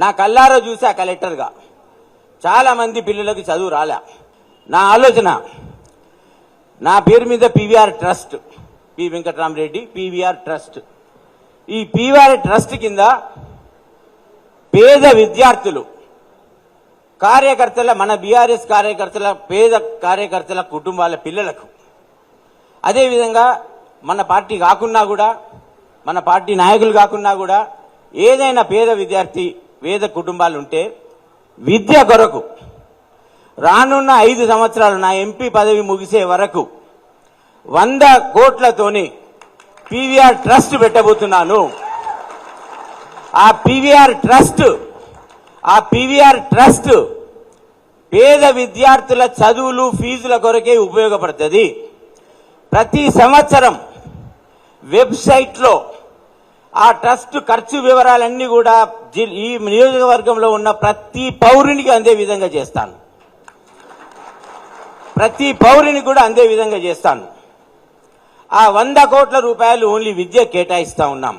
నా కల్లారో చూసా కలెక్టర్గా. చాలా మంది పిల్లలకు చదువు రాలే. నా ఆలోచన నా పేరు మీద PVR trust P Venkataramareddy PVR trust. ఈ పీవీఆర్ ట్రస్ట్ కింద పేద విద్యార్థులు కార్యకర్తల మన బీఆర్ఎస్ కార్యకర్తల పేద కార్యకర్తల కుటుంబాల పిల్లలకు. అదేవిధంగా మన పార్టీ కాకున్నా కూడా మన పార్టీ నాయకులు కాకున్నా కూడా ఏదైనా పేద విద్యార్థి పేద కుటుంబాలు ఉంటే విద్య కొరకు రానున్న ఐదు సంవత్సరాలు నా ఎంపీ పదవి ముగిసే వరకు వంద కోట్లతోని పీవీఆర్ ట్రస్ట్ పెట్టబోతున్నాను. ఆ పీవీఆర్ ట్రస్ట్ ఆ పీవీఆర్ ట్రస్ట్ పేద విద్యార్థుల చదువులు ఫీజుల కొరకే ఉపయోగపడుతుంది. ప్రతి సంవత్సరం వెబ్సైట్లో ఆ ట్రస్ట్ ఖర్చు వివరాలన్నీ కూడా ఈ నియోజకవర్గంలో ఉన్న ప్రతి పౌరునికి అందే విధంగా చేస్తాను. ప్రతి పౌరుని కూడా అందే విధంగా చేస్తాను. ఆ వంద కోట్ల రూపాయలు ఓన్లీ విద్య కేటాయిస్తా ఉన్నాం.